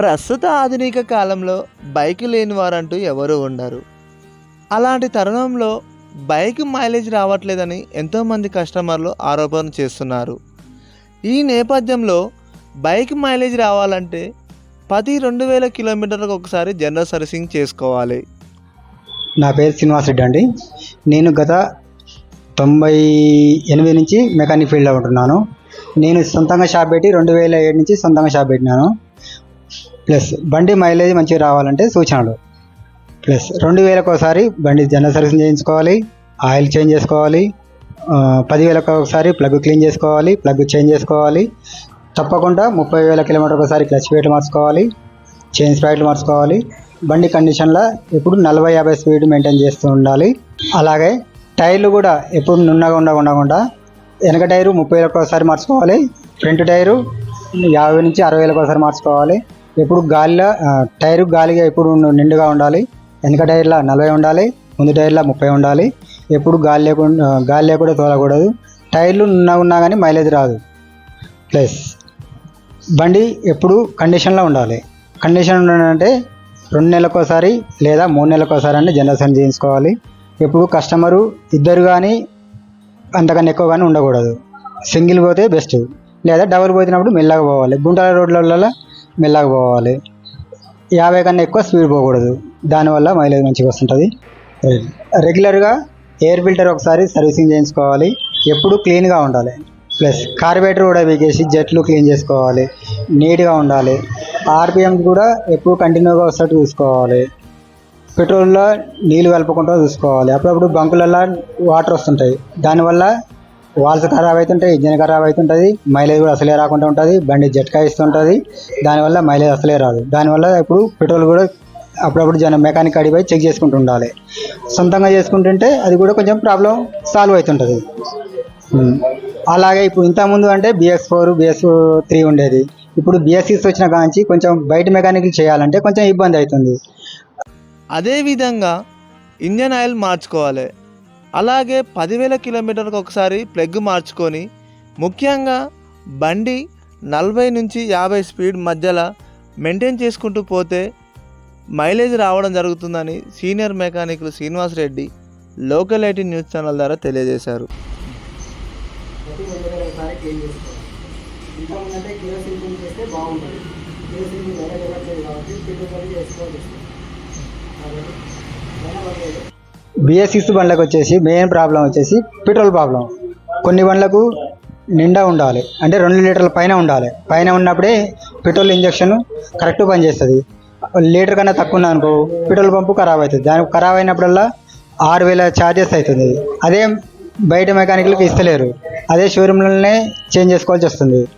ప్రస్తుత ఆధునిక కాలంలో బైక్ లేని వారంటూ ఎవరూ ఉండరు. అలాంటి తరుణంలో బైక్ మైలేజ్ రావట్లేదని ఎంతోమంది కస్టమర్లు ఆరోపణ చేస్తున్నారు. ఈ నేపథ్యంలో బైక్ మైలేజ్ రావాలంటే పది రెండు వేల కిలోమీటర్లకు ఒకసారి జనరల్ సర్వీసింగ్ చేసుకోవాలి. నా పేరు శ్రీనివాస్ రెడ్డి అండి. నేను గత తొంభై ఎనిమిది నుంచి మెకానిక్ ఫీల్డ్లో ఉంటున్నాను. నేను సొంతంగా షాప్ పెట్టి రెండు వేల ఏడు నుంచి సొంతంగా షాప్ పెట్టినాను. ప్లస్ బండి మైలేజ్ మంచిగా రావాలంటే సూచనలు. ప్లస్ రెండు వేలకు ఒకసారి బండి జనరల్ సర్వీసింగ్ చేయించుకోవాలి ఆయిల్ చేంజ్ చేసుకోవాలి పదివేలకు ఒకసారి ప్లగ్ క్లీన్ చేసుకోవాలి ప్లగ్ చేంజ్ చేసుకోవాలి. తప్పకుండా ముప్పై వేల కిలోమీటర్ ఒకసారి క్లచ్ ప్లేట్ మార్చుకోవాలి చైన్ స్ప్రైట్లు మార్చుకోవాలి. బండి కండిషన్లో ఎప్పుడు నలభై యాభై స్పీడ్ మెయింటైన్ చేస్తూ ఉండాలి. అలాగే టైర్లు కూడా ఎప్పుడు నున్నగా ఉండకుండా వెనక టైరు ముప్పై వేలకు ఒకసారి మార్చుకోవాలి ఫ్రంట్ టైరు యాభై నుంచి అరవై వేలకు ఒకసారి మార్చుకోవాలి. ఎప్పుడు గాలిలో టైరు గాలిగా ఎప్పుడు నిండుగా ఉండాలి. వెనక టైర్లో నలభై ఉండాలి ముందు టైర్లో ముప్పై ఉండాలి. ఎప్పుడు గాలి లేకుండా గాలి లేకుండా తోలకూడదు. టైర్లు ఉన్నా ఉన్నా కానీ మైలేజ్ రాదు. ప్లస్ బండి ఎప్పుడు కండిషన్లో ఉండాలి. కండిషన్ ఉండాలంటే రెండు నెలలకోసారి లేదా మూడు నెలలకోసారి అని జనరేషన్ చేయించుకోవాలి. ఎప్పుడు కస్టమరు ఇద్దరు కానీ అంతకన్నా ఎక్కువ కానీ ఉండకూడదు. సింగిల్ పోతే బెస్ట్. లేదా డబుల్ పోతున్నప్పుడు మెల్లగా పోవాలి. గుంటల రోడ్లలో మెల్లగా పోవాలి. యాభై కన్నా ఎక్కువ స్పీడ్ పోకూడదు. దానివల్ల మైలేజ్ మంచిగా వస్తుంటుంది. రెగ్యులర్గా ఎయిర్ ఫిల్టర్ ఒకసారి సర్వీసింగ్ చేయించుకోవాలి. ఎప్పుడు క్లీన్గా ఉండాలి. ప్లస్ కార్బేటర్ కూడా వీకేసి జెట్లు క్లీన్ చేసుకోవాలి. నీట్గా ఉండాలి. ఆర్పిఎం కూడా ఎప్పుడు కంటిన్యూగా వస్తట్టు చూసుకోవాలి. పెట్రోల్లో నీళ్ళు కలపకుండా చూసుకోవాలి. అప్పుడప్పుడు బంకులలో వాటర్ వస్తుంటాయి. దానివల్ల వాల్స్ ఖరాబ్ అవుతుంటాయి ఇంజన్ ఖరాబ్ అవుతుంటుంది మైలేజ్ కూడా అసలే రాకుండా ఉంటుంది బండి జట్కా ఇస్తుంటుంది. దానివల్ల మైలేజ్ అసలే రాదు. దానివల్ల ఇప్పుడు పెట్రోల్ కూడా అప్పుడప్పుడు జనం మెకానిక్ అడిగిపోయి చెక్ చేసుకుంటూ ఉండాలి. సొంతంగా చేసుకుంటుంటే అది కూడా కొంచెం ప్రాబ్లం సాల్వ్ అవుతుంటుంది. అలాగే ఇప్పుడు ఇంతకుముందు అంటే బిఎస్ ఫోర్ బిఎస్ త్రీ ఉండేది. ఇప్పుడు బిఎస్ సిక్స్ వచ్చిన కాంచి కొంచెం బయట మెకానిక్లు చేయాలంటే కొంచెం ఇబ్బంది అవుతుంది. అదేవిధంగా ఇంజన్ ఆయిల్ మార్చుకోవాలి. అలాగే పదివేల కిలోమీటర్కి ఒకసారి ప్లగ్ మార్చుకొని ముఖ్యంగా బండి నలభై నుంచి యాభై స్పీడ్ మధ్యలో మెయింటైన్ చేసుకుంటూ పోతే మైలేజ్ రావడం జరుగుతుందని senior మెకానిక్లు Srinivas Reddy local IT news channel ద్వారా తెలియజేశారు. కాబట్టి పెట్రోల్ చేసుకోవాలి బిఎస్సిక్స్ బండ్లకు వచ్చేసి మెయిన్ ప్రాబ్లం వచ్చేసి పెట్రోల్ ప్రాబ్లం కొన్ని బండ్లకు నిండా ఉండాలి. అంటే రెండు లీటర్ల పైన ఉండాలి. పైన ఉన్నప్పుడే పెట్రోల్ ఇంజక్షన్ కరెక్ట్ పనిచేస్తుంది లీటర్ కన్నా తక్కువ ఉంది అనుకో పెట్రోల్ పంపు ఖరాబ్ అవుతుంది. దానికి ఖరాబ్ అయినప్పుడల్లా ఆరు వేల ఛార్జెస్ అవుతుంది. అదే బయట మెకానిక్లకు ఇస్తలేరు. అదే షోరూంలోనే చేంజ్ చేసుకోవాల్సి వస్తుంది.